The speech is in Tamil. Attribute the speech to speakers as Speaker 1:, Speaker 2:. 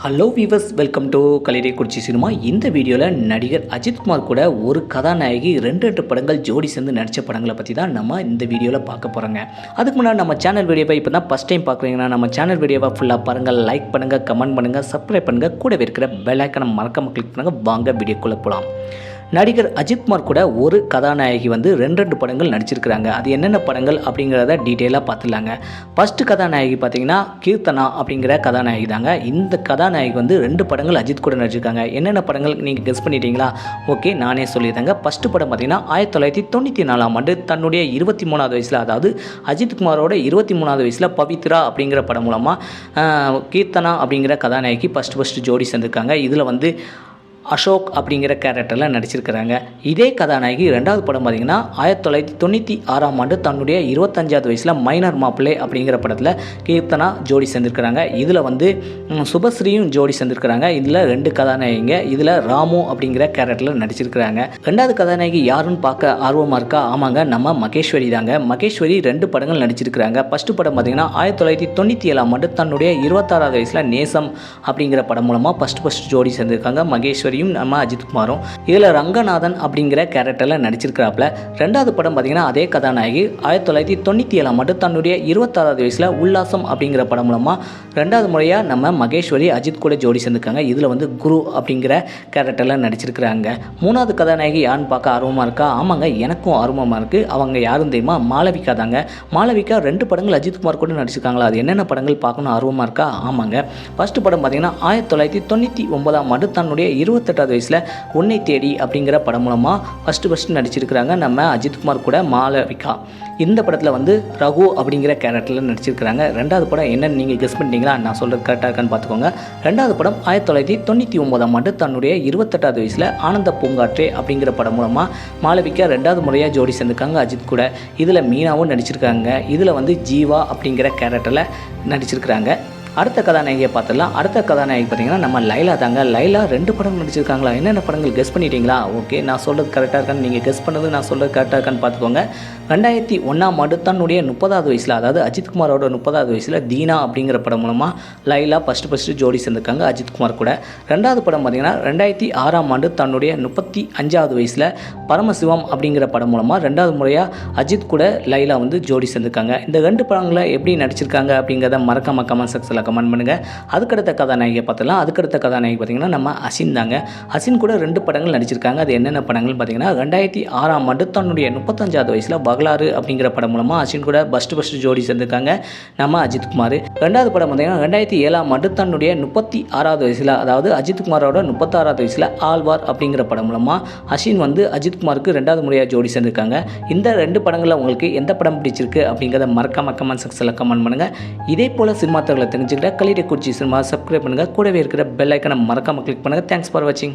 Speaker 1: Hello viewers welcome to Kallidaikurichi cinema இந்த வீடியோவில் நடிகர் அஜித்குமார் கூட ஒரு கதாநாயகி ரெண்டு ரெண்டு படங்கள் ஜோடி சேர்ந்து நடித்த படங்களை பற்றி தான் நம்ம இந்த வீடியோவில் பார்க்க போகிறோங்க அதுக்கு முன்னாடி நம்ம சேனல் வீடியோவை இப்போ தான் ஃபஸ்ட் டைம் பார்க்குறீங்கன்னா நம்ம சேனல் வீடியோவை ஃபுல்லாக பாருங்கள் லைக் பண்ணுங்கள் கமெண்ட் பண்ணுங்கள் சப்ஸ்கிரைப் பண்ணுங்கள் கூடவே இருக்கிற பெல் ஐக்கனை மறக்காமல் கிளிக் பண்ணுங்கள் வாங்க வீடியோக்குள்ளே போகலாம் நடிகர் அஜித்குமார் கூட ஒரு கதாநாயகி வந்து ரெண்டு ரெண்டு படங்கள் நடிச்சிருக்கிறாங்க. அது என்னென்ன படங்கள் அப்படிங்கிறத டீட்டெயிலாக பார்த்துலாங்க ஃபஸ்ட்டு கதாநாயகி பார்த்தீங்கன்னா கீர்த்தனா அப்படிங்கிற கதாநாயகி தாங்க. இந்த கதாநாயகி வந்து ரெண்டு படங்கள் அஜித் கூட நடிச்சிருக்காங்க. என்னென்ன படங்கள் நீங்கள் கெஸ் பண்ணிட்டீங்களா? ஓகே நானே சொல்லியிருந்தேங்க ஃபஸ்ட்டு படம் பார்த்தீங்கன்னா ஆயிரத்தி தொள்ளாயிரத்தி தொண்ணூற்றி நாலாம் ஆண்டு தன்னுடைய இருபத்தி மூணாவது வயசில் அதாவது அஜித்குமாரோட இருபத்தி மூணாவது வயசில் பவித்ரா அப்படிங்கிற படம் மூலமாக கீர்த்தனா அப்படிங்கிற கதாநாயகி ஃபஸ்ட்டு ஃபஸ்ட்டு ஜோடி சேர்ந்துருக்காங்க. இதில் வந்து அசோக் அப்படிங்கிற கேரக்டரில் நடிச்சிருக்கிறாங்க. இதே கதாநாயகி ரெண்டாவது படம் பார்த்தீங்கன்னா ஆயிரத்தி தொள்ளாயிரத்தி தொண்ணூற்றி ஆறாம் ஆண்டு தன்னுடைய இருபத்தஞ்சாவது வயசில் மைனர் மாப்பிள்ளை அப்படிங்கிற படத்தில் கீர்த்தனா ஜோடி சேர்ந்திருக்கிறாங்க. இதில் வந்து சுபஸ்ரீயும் ஜோடி சேர்ந்திருக்கிறாங்க. இதில் ரெண்டு கதாநாயகிங்க. இதில் ராமு அப்படிங்கிற கேரக்டரில் நடிச்சிருக்கிறாங்க. ரெண்டாவது கதாநாயகி யாருன்னு பார்க்க ஆர்வமாக இருக்கா? ஆமாங்க நம்ம மகேஸ்வரி தாங்க. மகேஸ்வரி ரெண்டு படங்கள் நடிச்சிருக்கிறாங்க. ஃபஸ்ட்டு படம் பார்த்தீங்கன்னா ஆயிரத்தி தொள்ளாயிரத்தி தொண்ணூற்றி ஏழாம் ஆண்டு தன்னுடைய இருபத்தாறாவது வயசில் நேசம் அப்படிங்கிற படம் மூலமாக ஃபஸ்ட்டு ஃபஸ்ட் ஜோடி சேர்ந்திருக்காங்க. மகேஸ்வரியும் நம்ம அஜித்குமாரும் இதில் ரங்கநாதன் அப்படிங்கிற கேரக்டரில் நடிச்சிருக்கிறாப்புல. ரெண்டாவது படம் பார்த்தீங்கன்னா அதே கதாநாயகி. ஆயிரத்தி தொள்ளாயிரத்தி தொண்ணூற்றி ஏழாம் ஆண்டு தன்னுடைய இருபத்தாறாவது வயசில் உல்லாசம் அப்படிங்கிற படம் மூலமாக ரெண்டாவது முறையாக நம்ம மகேஸ்வரி அஜித் கூட ஜோடி சேர்ந்துருக்காங்க. இதில் வந்து குரு அப்படிங்கிற கேரக்டரில் நடிச்சிருக்கிறாங்க. மூணாவது கதாநாயகி யாருன்னு பார்க்க ஆர்வமாக இருக்கா? ஆமாங்க எனக்கும் ஆர்வமாக இருக்குது அவங்க யாரும் தெரியுமா? மாளவிகா தாங்க மாளவிகா ரெண்டு படங்கள் அஜித்குமார் கூட நடிச்சிருக்காங்களா? அது என்னென்ன படங்கள் பார்க்கணும் ஆர்வமாக இருக்கா? ஆமாங்க. ஃபஸ்ட்டு படம் பார்த்தீங்கன்னா ஆயிரத்தி தொள்ளாயிரத்தி தொண்ணூற்றி ஒன்பதாம் ஆண்டு தன்னுடைய இருபத்தெட்டாவது வயசில் உன்னை தேடி அப்படிங்கிற படம் மூலமாக ஃபஸ்ட்டு ஃபஸ்ட்டு நடிச்சிருக்கிறாங்க நம்ம அஜித்குமார் கூட மாலவிகா. இந்த படத்தில் வந்து ரகு அப்படிங்கிற கேரக்டரில் நடிச்சிருக்கிறாங்க. ரெண்டாவது படம் என்னன்னு நீங்கள் கெஸ் பண்ணிட்டீங்களா? நான் சொல்கிறது கரெக்டாக இருக்கான்னு பார்த்துக்கோங்க. ரெண்டாவது படம் ஆயிரத்தி தொள்ளாயிரத்தி தொண்ணூற்றி ஒன்பதாம் ஆண்டு தன்னுடைய இருபத்தெட்டாவது வயசில் ஆனந்த பூங்காற்றே அப்படிங்கிற படம் மூலமாக மாலவிகா ரெண்டாவது முறையாக ஜோடி சேர்ந்துருக்காங்க அஜித் கூட. இதில் மீனாவும் நடிச்சிருக்காங்க. இதில் வந்து ஜீவா அப்படிங்கிற கேரக்டரில் நடிச்சிருக்கிறாங்க. அடுத்த கதாநாயகியை பார்த்துடலாம். அடுத்த கதாநாயகி பார்த்தீங்கன்னா நம்ம லைலா தாங்க. லைலா ரெண்டு படம் நடிச்சிருக்காங்களா? என்னென்ன படங்கள் கெஸ் பண்ணிட்டீங்களா? ஓகே நான் சொல்கிறது கரெக்டாக இருக்கான்னு நீங்கள் கெஸ் பண்ணது நான் சொல்கிறது கரெக்டாக இருக்கான்னு பார்த்துக்கோங்க. ரெண்டாயிரத்தி ஒன்றாம் ஆண்டு தன்னுடைய முப்பதாவது வயசில் அதாவது அஜித்குமாரோட முப்பதாவது வயசில் தீனா அப்படிங்கிற படம் மூலமாக லைலா ஃபஸ்ட்டு ஃபஸ்ட்டு ஜோடி சேர்ந்துருக்காங்க அஜித்குமார் கூட. ரெண்டாவது படம் பார்த்தீங்கன்னா ரெண்டாயிரத்தி ஆறாம் ஆண்டு தன்னுடைய முப்பத்தி அஞ்சாவது வயசில் பரமசிவம் அப்படிங்கிற படம் மூலமாக ரெண்டாவது முறையாக அஜித் கூட லைலா வந்து ஜோடி சேர்ந்துருக்காங்க. இந்த ரெண்டு படங்களை எப்படி நடிச்சிருக்காங்க அப்படிங்கிறத மறக்காம கமெண்ட் செக்ஷனில் கமெண்ட் பண்ணுங்கள் அதுக்கடுத்த கதாநாயகியை பார்த்துலாம் அதுக்கடுத்த கதாநாயகி பார்த்தீங்கன்னா நம்ம அசின் தாங்க. அசின் கூட ரெண்டு படங்கள் நடிச்சிருக்காங்க. அது என்னென்ன படங்கள் பார்த்தீங்கன்னா ரெண்டாயிரத்தி ஆறாம் ஆண்டு தன்னுடைய முப்பத்தஞ்சாவது வயசில் பகலாறு அப்படிங்கிற படம் மூலமாக அசின் கூட ஃபஸ்ட்டு ஃபஸ்ட்டு ஜோடி சேர்ந்திருக்காங்க. நம்ம அஜித்குமார் ரெண்டாவது படம் பார்த்தீங்கன்னா ரெண்டாயிரத்தி ஏழாம் ஆண்டு தன்னுடைய முப்பத்தி ஆறாவது வயசில் அதாவது அஜித்குமாரோட முப்பத்தாறாவது வயசில் ஆழ்வார் அப்படிங்கிற படம் மூலமாக அசின் வந்து அஜித்குமாருக்கு ரெண்டாவது முறையாக ஜோடி சேர்ந்திருக்காங்க. இந்த ரெண்டு படங்களில் உங்களுக்கு எந்த படம் பிடிச்சிருக்கு அப்படிங்கிறத மறக்காம கமெண்ட் செக்ஷனில் கமெண்ட் பண்ணுங்கள் இதே போல் சினிமா தகவலை தெரிஞ்சுக்கிட்ட கலிடை குறிச்சி சினிமா சப்ஸ்கிரைப் பண்ணுங்கள் கூடவே இருக்கிற பெல் ஐக்கனை மறக்காமல் கிளிக் பண்ணுங்கள் தேங்க்ஸ் ஃபார் வாட்சிங்